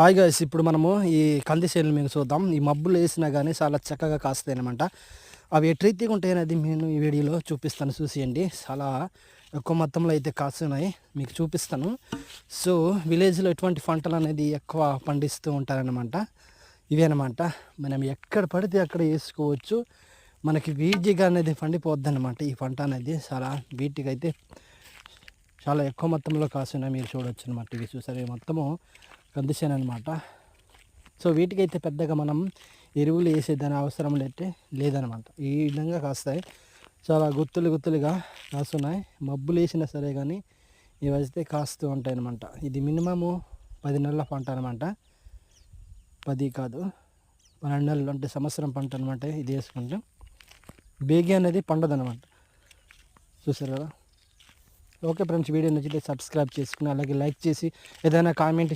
Hi guys ఇప్పుడు మనము ఈ కంది చేనులు మీకు చూద్దాం. ఈ మబ్బులు వేసినా కానీ చాలా చక్కగా కాస్తాయి అనమాట అవి ఎటు రీతిగా ఉంటాయి అనేది నేను ఈ వీడియోలో చూపిస్తాను. చూసేయండి. చాలా ఎక్కువ మొత్తంలో అయితే కాస్తున్నాయి. మీకు చూపిస్తాను. సో విలేజ్లో ఎటువంటి పంటలు అనేది ఎక్కువ పండిస్తూ ఉంటారనమాట ఇవేనమాట మనం ఎక్కడ పడితే అక్కడ వేసుకోవచ్చు. మనకి వీజీగా అనేది పండిపోద్ది అనమాట ఈ పంట అనేది. చాలా వీటికి అయితే చాలా ఎక్కువ మొత్తంలో కాస్తున్నాయి. మీరు చూడొచ్చు అనమాట ఇవి చూసారు? మొత్తము కందిశాను అనమాట సో వీటికైతే పెద్దగా మనం ఎరువులు వేసేదాని అవసరం లేతే లేదనమాట ఈ విధంగా కాస్తాయి. చాలా గుత్తులు గుత్తులుగా కాస్తున్నాయి. మబ్బులు వేసినా సరే కానీ ఇవి కాస్తూ ఉంటాయి అనమాట ఇది మినిమము పది నెలల పంట అనమాట పది కాదు పన్నెండు నెలలు అంటే సంవత్సరం పంట అనమాట ఇది వేసుకుంటే. బేగి అనేది పండదు అనమాట చూసారు కదా? ఓకే ఫ్రెండ్స్ వీడియో నచ్చితే సబ్స్క్రైబ్ చేసుకుని అలాగే లైక్ చేసి ఏదైనా కామెంట్